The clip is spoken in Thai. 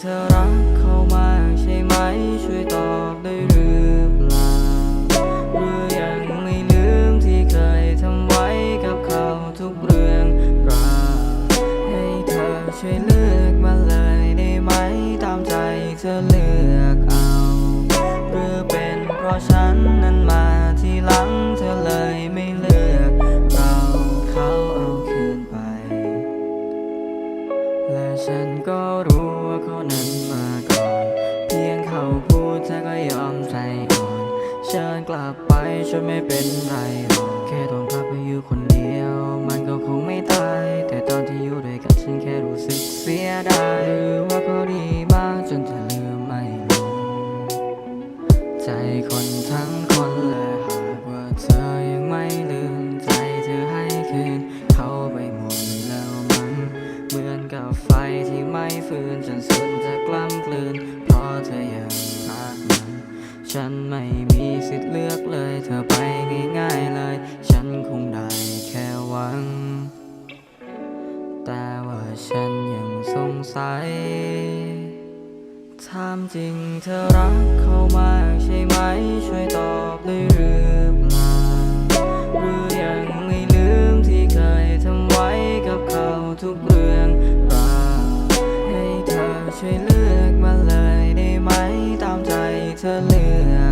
เธอรักเขามากใช่ไหม ช่วยตอบได้หรือเปล่าหรือยังไม่ลืมที่เคยทำไว้กับเขาทุกเรื่องราวให้เธอช่วยเลือกมาเลยได้ไหม ตามใจเธอเลือกเอา หรือเป็นเพราะฉัน และฉันก็รู้ว่าเขานั้นมาก่อน เพียงเขาพูดเธอก็ยอมใจอ่อน เชิญกลับไปช่วยไม่เป็นไรหรอกแค่ต้องกลับไปอยู่คนเดียว มันก็คงไม่ตาย แต่ตอนที่อยู่ด้วยกันฉันแค่รู้สึกเสียดายหรือว่าเขาดีมากจนเธอลืมไม่ลงใจคนทั้งคนและหากว่าเธอ ไฟที่ไม่ฟืนจนสุดจะกล้ำกลืน เพราะเธอยังรักมัน ฉันไม่มีสิทธิ์เลือกเลย เธอไปง่ายๆเลย ฉันคงได้แค่หวัง แต่ว่าฉันยังสงสัยถามจริงเธอรักเขามากใช่ไหม ช่วยตอบได้หรือเปล่าหรือยังไม่ลืมที่เคยทำไว้กับเขาทุกเรื่อง เธอเลือกเอาหรือ